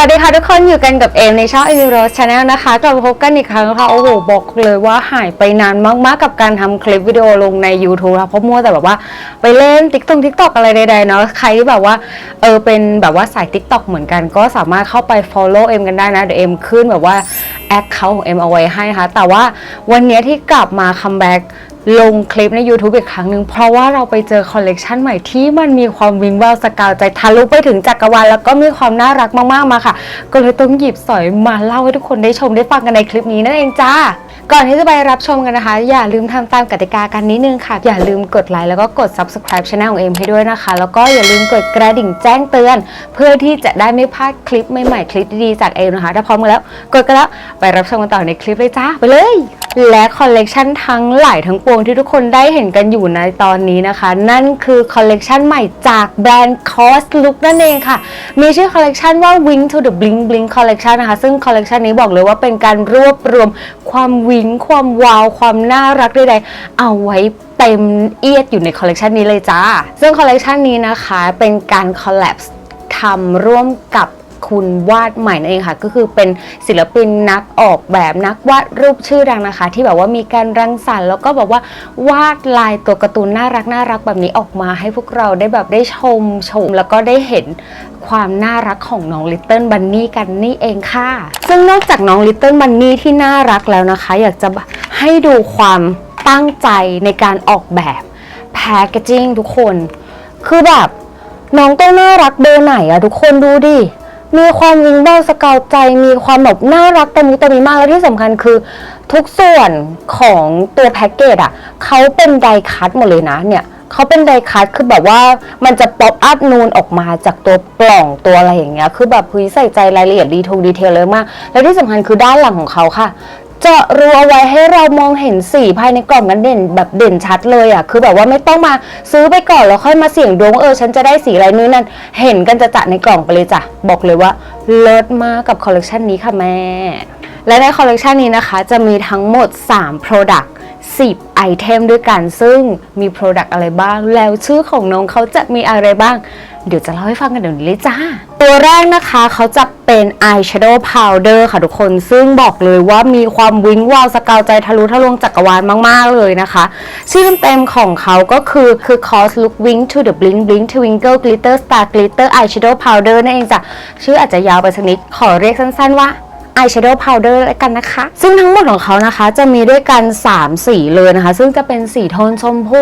วัสดีค่ะทุกคนอยู่กันกับเอมในช่องเอมิโรสชาแนลนะคะกลับมาพบกันอีกครั้งค่ะโอ้โหบอกเลยว่าหายไปนานมากๆกับการทำคลิปวิดีโอลงใน YouTube ค่ะเพราะมัวแต่แบบว่าไปเล่น t ิ k t o k ทิกตอกอะไรใดๆเนาะใครที่แบบว่าเออเป็นแบบว่าสาย t ิ k t o k เหมือนกัน ก็สามารถเข้าไป follow เอ็มกันได้นะเดี๋ยวเอ็มขึ้นแบบว่าแอคเคาท์ของเอ็มเอาไว้ให้นะคะแต่ว่าวันนี้ที่กลับมาคัมแบ็ก ลงคลิปใน YouTube อีกครั้งหนึ่งเพราะว่าเราไปเจอคอลเลกชันใหม่ที่มันมีความวิงแววสกาวใจทะลุไปถึงจักรวาลแล้วก็มีความน่ารักมากๆมาค่ะ ก็เลยต้องหยิบสอยมาเล่าให้ทุกคนได้ชมได้ฟังกันในคลิปนี้นั่นเองจ้า ก่อนที่จะไปรับชมกันนะคะ อย่าลืมทำตามกติกากันนิดนึงค่ะ อย่าลืมกดไลค์แล้วก็กด subscribe channel ของเอ็มให้ด้วยนะคะ แล้วก็อย่าลืมกดกระดิ่งแจ้งเตือน เพื่อที่จะได้ไม่พลาดคลิปใหม่ๆคลิปดีๆจากเอ็มนะคะถ้าพร้อมกันแล้ว กดกันแล้วไปรับชมกันต่อในคลิปเลยจ้าไปเลย และคอลเลกชันทั้งหลายทั้งปวงที่ทุกคนได้เห็นกันอยู่ในตอนนี้นะคะ นั่นคือคอลเลกชันใหม่จากแบรนด์ Cost Look นั่นเองค่ะ มีชื่อคอลเลกชันว่า Wing to the Bling Bling Collection นะคะ ซึ่งคอลเลกชันนี้บอกเลยว่าเป็นการรวบรวมความวิงความวาว ความน่ารักใดๆเอาไว้เต็มเอียดอยู่ในคอลเลกชันนี้เลยจ้า ซึ่งคอลเลกชันนี้นะคะเป็นการคอลแลบทำร่วมกับ คุณวาดใหม่นั่นเองค่ะ ก็คือเป็นศิลปินนักออกแบบนักวาดรูปชื่อดังนะคะ ที่แบบว่ามีการรังสรรค์แล้วก็แบบว่าวาดลายตัวการ์ตูนน่ารักน่ารักแบบนี้ออกมาให้พวกเราได้แบบได้ชมชม แล้วก็ได้เห็นความน่ารักของน้องลิตเติ้ลบันนี่กันนี่เองค่ะ ซึ่งนอกจากน้องลิตเติ้ลบันนี่ที่น่ารักแล้วนะคะ อยากจะให้ดูความตั้งใจในการออกแบบแพคเกจิ้งทุกคน คือแบบน้องต้องน่ารักเบอร์ไหนอะทุกคนดูดิ มีความวิงเบ้าสเกาวใจ มีความแบบน่ารักตะมุตะมิมากและที่สำคัญคือ ทุกส่วนของตัวแพ็กเกจอะเขาเป็นไดคัตหมดเลยนะเนี่ยเขาเป็นไดคัตคือแบบว่ามันจะป๊อปอัพนูนออกมาจากตัวกล่องตัวอะไรอย่างเงี้ยคือแบบพื้ยใส่ใจรายละเอียดดีทงดีเทลเลยมาก และที่สำคัญคือด้านหลังของเขาค่ะ เจาะรูเอาไว้ให้เรามองเห็นสีภายในกล่องนั้นเด่นแบบเด่นชัดเลยอะ คือแบบว่าไม่ต้องมาซื้อไปก่อนแล้วค่อยมาเสี่ยงดวงว่าเออฉันจะได้สีอะไรนู่นนั่น เห็นกันจะจะในกล่องไปเลยจ้ะ บอกเลยว่าเลิศมากกับคอลเลกชันนี้ค่ะแม่ และในคอลเลกชันนี้นะคะ จะมีทั้งหมด 3 Product 10 ไอเทมด้วยกัน ซึ่งมี Product อะไรบ้าง แล้วชื่อของน้องเขาจะมีอะไรบ้าง เดี๋ยวจะเล่าให้ฟังกันเดี๋ยวนี้เลยจ้า ตัวแรกนะคะเขาจะเป็น Eyeshadow Powder ค่ะทุกคน ซึ่งบอกเลยว่ามีความวิ้งวาวสกาวใจทะลุทะลวงจักรวาลมาก ๆ เลยนะคะ ชื่อเต็มๆของเขาก็คือคือ cos Look Wing to the blink blink Twinkle Glitter Star Glitter Eyeshadow Powder นั่นเองจ้ะชื่ออาจจะยาวไปสักนิดขอเรียกสั้น ๆว่า eyeshadow powder แล้วกันนะคะ ซึ่งทั้งหมดของเขานะคะจะมีด้วยกัน 3 สีเลยนะคะ ซึ่งจะเป็นสีโทนชมพู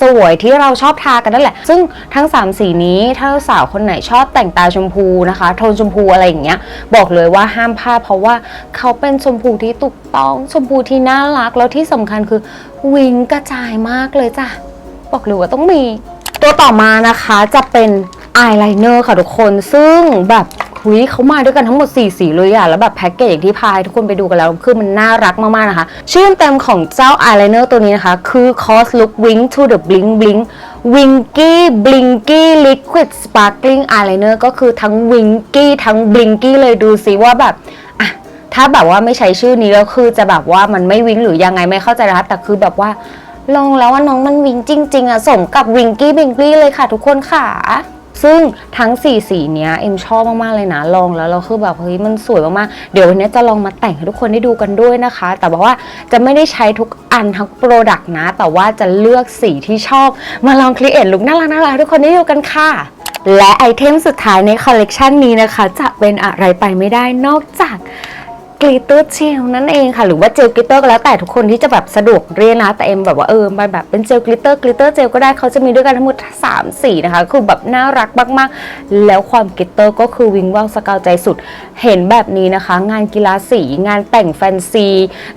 สวยๆ ที่เราชอบทากันนั่นแหละ ซึ่งทั้ง 3 สีนี้ถ้าสาวคนไหนชอบแต่งตาชมพูนะคะ โทนชมพูอะไรอย่างเงี้ย บอกเลยว่าห้ามพลาดเพราะว่าเขาเป็นชมพูที่ถูกต้อง ชมพูที่น่ารัก แล้วที่สำคัญคือวิงกระจายมากเลยจ้ะ บอกเลยว่าต้องมี ตัวต่อมานะคะจะเป็น อายไลเนอร์ค่ะทุกคนซึ่งแบบหุยเขามาด้วยกันทั้งหมด 4 สีเลยอะแล้วแบบแพ็กเกจอย่างที่พายทุกคนไปดูกันแล้ว คือมันน่ารักมาก ๆ นะคะ ชื่อเต็มของเจ้าอายไลเนอร์ตัวนี้นะคะ คือ Cause Look Wing to the Bling Bling Winky Blinky Liquid Sparkling Eyeliner ก็คือทั้ง Winky ทั้ง Blinky เลยดูสิว่าแบบอะถ้าแบบว่าไม่ใช้ชื่อนี้แล้วคือจะแบบว่ามันไม่วิงหรือยังไงไม่เข้าใจนะคะแต่คือแบบว่าลองแล้วว่าน้องมันวิงจริง ๆอะสมกับวิงกี้บิงกี้เลยค่ะ ทุกคนค่ะ ซึ่งทั้ง 4 สีเนี้ยเอ็มชอบมากๆเลยนะลองแล้วเราคือแบบเฮ้ยมันสวยมากๆ เดี๋ยววันนี้จะลองมาแต่งให้ทุกคนได้ดูกันด้วยนะคะ แต่บอกว่าจะไม่ได้ใช้ทุกอันทั้งโปรดักต์นะ แต่ว่าจะเลือกสีที่ชอบ มาลองครีเอทลุคน่ารักน่ารักทุกคนได้ดูกันค่ะและไอเทมสุดท้ายในคอลเลกชันนี้นะคะ จะเป็นอะไรไปไม่ได้นอกจาก กลิตเตอร์เจลนั่นเองค่ะ หรือว่าเจลกลิตเตอร์ก็แล้วแต่ทุกคนที่จะแบบสะดวกเรียนนะ แต่เอ็มแบบว่าเออมันแบบเป็นเจลกลิตเตอร์กลิตเตอร์เจลก็ได้เขาจะมีด้วยกันทั้งหมด3สีนะคะ คือแบบน่ารักมากๆ แล้วความกลิตเตอร์ก็คือวิงว่างสกาวใจสุด เห็นแบบนี้นะคะ งานกีฬาสี งานแต่งแฟนซี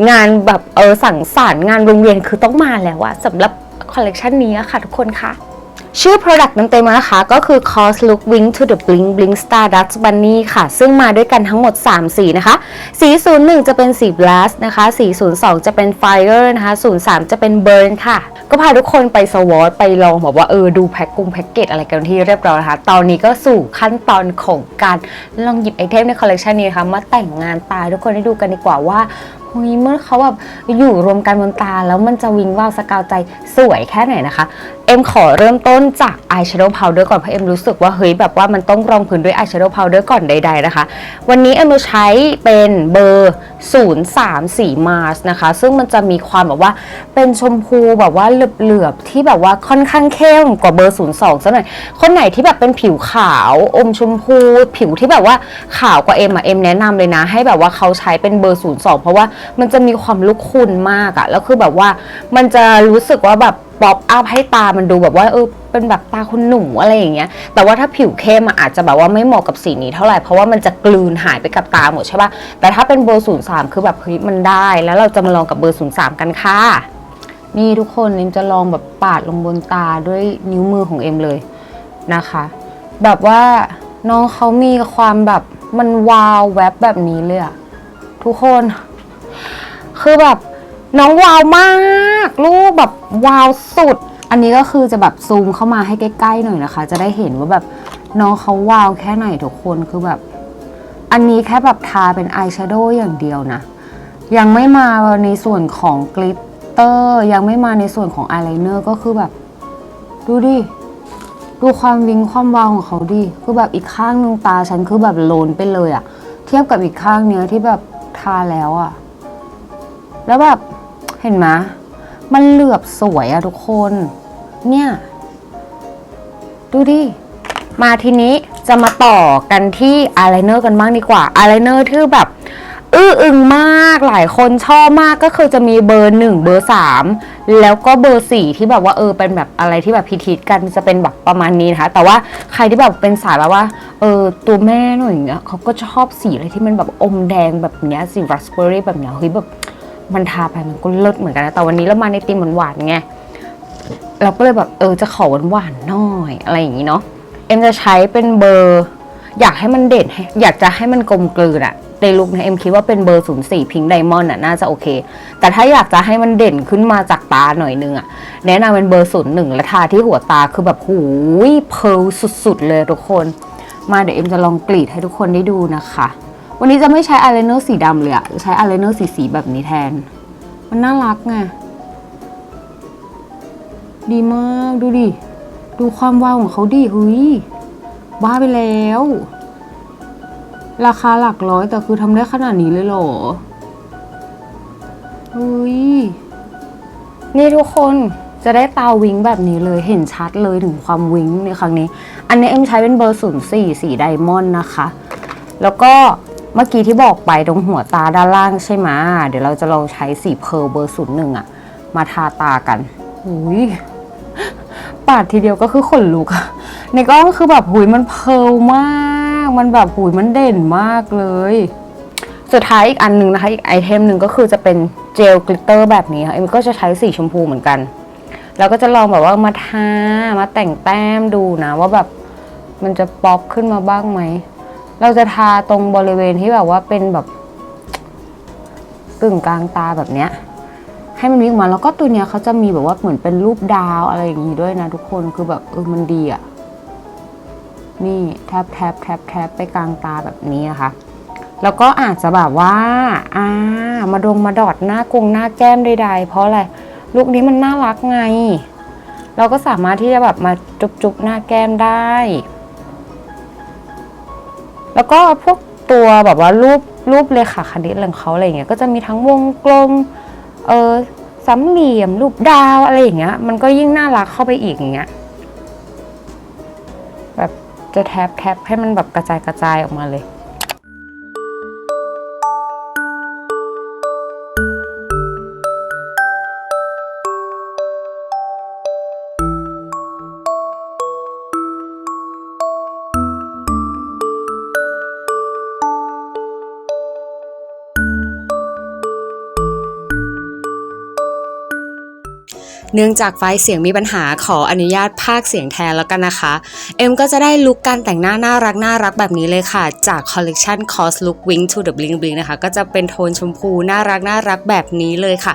งานแบบเออสังสรรค์งานโรงเรียนคือต้องมาแล้วอะสำหรับคอลเลกชันนี้ค่ะทุกคนค่ะ ชื่อ Product เต็มๆนะคะ ก็คือ Cause Look Wing to the Bling Bling Stardust Bunny ค่ะ ซึ่งมาด้วยกันทั้งหมด 3 สีนะคะ สี 01 จะเป็นสี Blast นะคะ สี 02 จะเป็น Fire นะคะ 03 จะเป็น Burn ค่ะ ก็พาทุกคนไปสวอตไปลองแบบว่าเออดูแพ็กกุ้งแพ็กเกจอะไรกันที่เรียบร้อยนะคะ ตอนนี้ก็สู่ขั้นตอนของการลองหยิบไอเทมในคอลเลกชันนี้นะคะมาแต่งงานตาทุกคนให้ดูกันดีกว่าว่า หุยเมื่อเขาแบบอยู่รวมกันบนตา แล้วมันจะวิงว่าวสกาวใจสวยแค่ไหนนะคะ เอ็มขอเริ่มต้นจากอายแชโดว์พาวเดอร์ก่อนเพราะเอ็มรู้สึกว่าเฮ้ยแบบว่ามันต้องรองพื้นด้วยอายแชโดว์พาวเดอร์ก่อนใดๆนะคะ วันนี้เอ็มจะใช้เป็นเบอร์ 034 Mars นะคะ ซึ่งมันจะมีความแบบว่าเป็นชมพูแบบว่าเหลือบๆที่แบบว่าค่อนข้างเข้มกว่าเบอร์ 02ซะหน่อยคนไหนที่แบบเป็นผิวขาวอมชมพู ผิวที่แบบว่าขาวกว่าเอ็มอะเอ็มแนะนำเลยนะ ให้แบบว่าเขาใช้เป็นเบอร์ 02 เพราะว่ามันจะมีความลุกคุณมากอะแล้วคือแบบว่ามันจะรู้สึกว่าแบบป๊อปอัพให้ตามันดูแบบว่าเออเป็นแบบตาคุณหนุ่มอะไรอย่างเงี้ย แต่ว่าถ้าผิวเข้มอะอาจจะแบบว่าไม่เหมาะกับสีนี้เท่าไหร่ เพราะว่ามันจะกลืนหายไปกับตาหมดใช่ปะแต่ถ้าเป็นเบอร์03คือแบบเฮ้ยมันได้ แล้วเราจะมาลองกับเบอร์03กันค่ะ นี่ทุกคนเอ็มจะลองแบบปาดลงบนตาด้วยนิ้วมือของเอ็มเลยนะคะ แบบว่าน้องเขามีความแบบมันวาวแวบแบบนี้เลยอะทุกคน คือแบบน้องวาวมากลูกแบบวาวสุด อันนี้ก็คือจะแบบซูมเข้ามาให้ใกล้ๆหน่อยนะคะ จะได้เห็นว่าแบบน้องเขาวาวแค่ไหนทุกคนคือแบบ อันนี้แค่แบบทาเป็นอายแชโดว์อย่างเดียวนะ ยังไม่มาในส่วนของกลิตเตอร์ยังไม่มาในส่วนของอายไลเนอร์ก็คือแบบ ดูดิ ดูความวิงความวาวของเขาดิคือแบบอีกข้างนึงตาฉันคือแบบโลนไปเลยอะเทียบกับอีกข้างเนี้ยที่แบบทาแล้วอะ แล้วแบบเห็นไหมมันเหลือบสวยอะทุกคน เนี่ย ดูดิ มาทีนี้จะมาต่อกันที่อายไลเนอร์กันบ้างดีกว่าอายไลเนอร์ที่แบบอื้ออึงมากหลายคนชอบมากก็คือจะมีเบอร์หนึ่งเบอร์สามแล้วก็เบอร์สี่ที่แบบว่าเออเป็นแบบอะไรที่แบบพิทิตกันจะเป็นแบบประมาณนี้นะคะ แต่ว่าใครที่แบบเป็นสายแบบว่าเออตัวแม่หน่อยอย่างเงี้ยเขาก็ชอบสีอะไรที่มันแบบอมแดงแบบเนี้ยสีราสเบอร์รี่แบบเนี้ยเฮ้ยแบบ มันทาไปมันก็เลิศเหมือนกันนะแต่วันนี้เรามาในธีมหวานๆไงเราก็เลยแบบเออจะขอหวานๆหน่อยอะไรอย่างงี้เนาะเอ็มจะใช้เป็นเบอร์ อยากให้มันเด่นอยากจะให้มันกลมกลืนอะในลุคเนี้เอ็มคิดว่าเป็นเบอร์ 04 พิงค์ไดมอนด์อะน่าจะโอเค แต่ถ้าอยากจะให้มันเด่นขึ้นมาจากตาหน่อยนึงอะแนะนำเป็นเบอร์ 01 และทาที่หัวตาคือแบบหูยเพลสุดๆเลยทุกคน มาเดี๋ยวเอ็มจะลองกรีดให้ทุกคนได้ดูนะคะ วันนี้จะไม่ใช้อายไลเนอร์สีดำเลยอะใช้อายไลเนอร์สีสีแบบนี้แทน มันน่ารักไง ดีมากดูดิ ดูความวาวของเขาดิเฮ้ยบ้าไปแล้ว ราคาหลักร้อยแต่คือทำได้ขนาดนี้เลยเหรอเฮ้ยนี่ทุกคนจะได้ตาวิงแบบนี้เลยเห็นชัดเลยถึงความวิงในครั้งนี้ อันนี้เอ็มใช้เป็นเบอร์ศูนย์สี่สีไดมอนด์นะคะ แล้วก็ เมื่อกี้ที่บอกไปตรงหัวตาด้านล่างใช่ไหมเดี๋ยวเราจะลองใช้สีเพร์ลเบอร์ศูนย์หนึ่งอะมาทาตากันหุยปาดทีเดียวก็คือขนลุกอะในกล้องคือแบบหุยมันเพร์ลมาก มันแบบหุยมันเด่นมากเลย สุดท้ายอีกอันหนึ่งนะคะ อีกไอเทมหนึ่งก็คือจะเป็นเจลกลิตเตอร์แบบนี้ค่ะเอ็มก็จะใช้สีชมพูเหมือนกัน แล้วก็จะลองแบบว่ามาทา มาแต่งแต้มดูนะ ว่าแบบมันจะป๊อปขึ้นมาบ้างไหม เราจะทาตรงบริเวณที่แบบว่าเป็นแบบกึ่งกลางตาแบบเนี้ยให้มันวิ่งออกมาแล้วก็ตัวเนี้ยเขาจะมีแบบว่าเหมือนเป็นรูปดาวอะไรอย่างนี้ด้วยนะทุกคนคือแบบเออมันดีอะนี่แทบแทบแทบแทบไปกลางตาแบบนี้นะคะ แล้วก็อาจจะแบบว่าอ่ามาดงมาดอดหน้ากงหน้าแก้มใดๆเพราะอะไรลูกนี้มันน่ารักไง เราก็สามารถที่จะแบบมาจุบๆหน้าแก้มได้ แล้วก็พวกตัวแบบว่ารูปรูปเลขาคณิตอะไรของเขาอะไรเงี้ยก็จะมีทั้งวงกลมเออสามเหลี่ยม รูปดาวอะไรอย่างเงี้ย มันก็ยิ่งน่ารักเข้าไปอีกอย่างเงี้ยแบบจะแทบแทบให้มันแบบกระจายกระจายออกมาเลย เนื่องจากไฟล์เสียงมีปัญหาขออนุญาตพากย์เสียงแทนแล้วกันนะคะ เอ็มก็จะได้ลุคการแต่งหน้าน่ารักน่ารักแบบนี้เลยค่ะ จากคอลเลกชัน Cos Look Wing to the Bling Bling นะคะ ก็จะเป็นโทนชมพูน่ารักน่ารักแบบนี้เลยค่ะ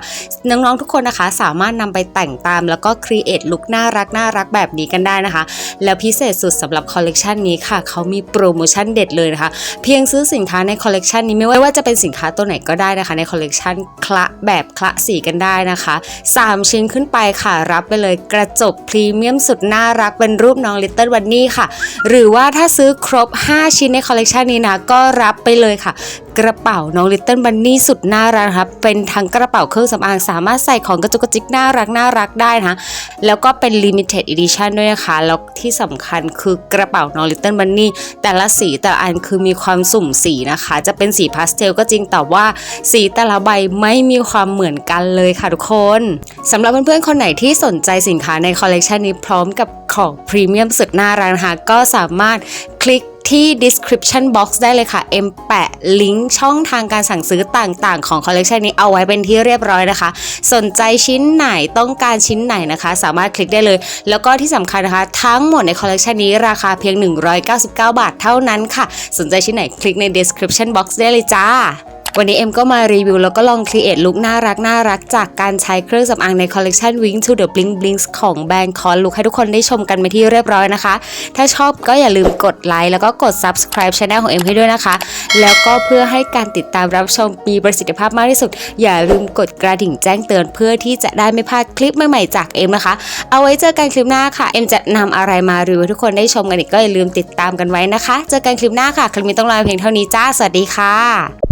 น้องๆทุกคนนะคะสามารถนำไปแต่งตาม แล้วก็ครีเอทลุคน่ารักน่ารักแบบนี้กันได้นะคะ แล้วพิเศษสุดสำหรับคอลเลกชันนี้ค่ะเขามีโปรโมชั่นเด็ดเลยนะคะ เพียงซื้อสินค้าในคอลเลกชันนี้ไม่ว่าจะเป็นสินค้าตัวไหนก็ได้นะคะ ในคอลเลกชันคละแบบคละสีกันได้นะคะ 3 ชิ้นขึ้นไปค่ะ รับไปเลยกระจกพรีเมียมสุดน่ารักเป็นรูปน้องลิตเติ้ลวันนี่ค่ะ หรือว่าถ้าซื้อครบ 5 ชิ้นในคอลเลกชันนี้นะก็รับไปเลยค่ะ กระเป๋าน้องลิตเติ้ลบันนี่สุดน่ารักนะคะเป็นทั้งกระเป๋าเครื่องสำอางสามารถใส่ของกระจุกกระจิกน่ารักน่ารักได้นะคะแล้วก็เป็น limited edition ด้วยนะคะ แล้วที่สำคัญคือกระเป๋าน้อง Little Bunny แต่ละสีแต่ละอันคือมีความสุ่มสีนะคะ จะเป็นสีพาสเทลก็จริงแต่ว่าสีแต่ละใบไม่มีความเหมือนกันเลยค่ะทุกคนสำหรับเพื่อนๆคนไหนที่สนใจสินค้าในคอลเลกชันนี้พร้อมกับของพรีเมียมสุดน่ารักนะคะก็สามารถคลิก ที่ description box ได้เลยค่ะ เอ็มแปะลิงก์ช่องทางการสั่งซื้อต่างๆ ของคอลเลกชันนี้เอาไว้เป็นที่เรียบร้อยนะคะ สนใจชิ้นไหนต้องการชิ้นไหนนะคะ สามารถคลิกได้เลย แล้วก็ที่สำคัญนะคะ ทั้งหมดในคอลเลกชันนี้ราคาเพียง 199 บาทเท่านั้นค่ะ สนใจชิ้นไหนคลิกใน description box ได้เลยจ้า วันนี้เอ็มก็มารีวิวแล้วก็ลองครีเอทลุคน่ารักน่ารักจากการใช้เครื่องสำอางในคอลเลกชัน Wing to the Bling Blings ของแบรนด์คอนลุคให้ทุกคนได้ชมกันไปที่เรียบร้อยนะคะ ถ้าชอบก็อย่าลืมกดไลค์แล้วก็กด subscribe channel ของเอ็มให้ด้วยนะคะ แล้วก็เพื่อให้การติดตามรับชมมีประสิทธิภาพมากที่สุด อย่าลืมกดกระดิ่งแจ้งเตือนเพื่อที่จะได้ไม่พลาดคลิปใหม่ๆจากเอ็มนะคะ เอาไว้เจอกันคลิปหน้าค่ะ เอ็มจะนำอะไรมารีวิวให้ทุกคนได้ชมกันอีกก็อย่าลืมติดตามกันไว้นะคะ เจอกันคลิปหน้าค่ะ คลิปนี้ต้องลาเพียงเท่านี้จ้า สวัสดีค่ะ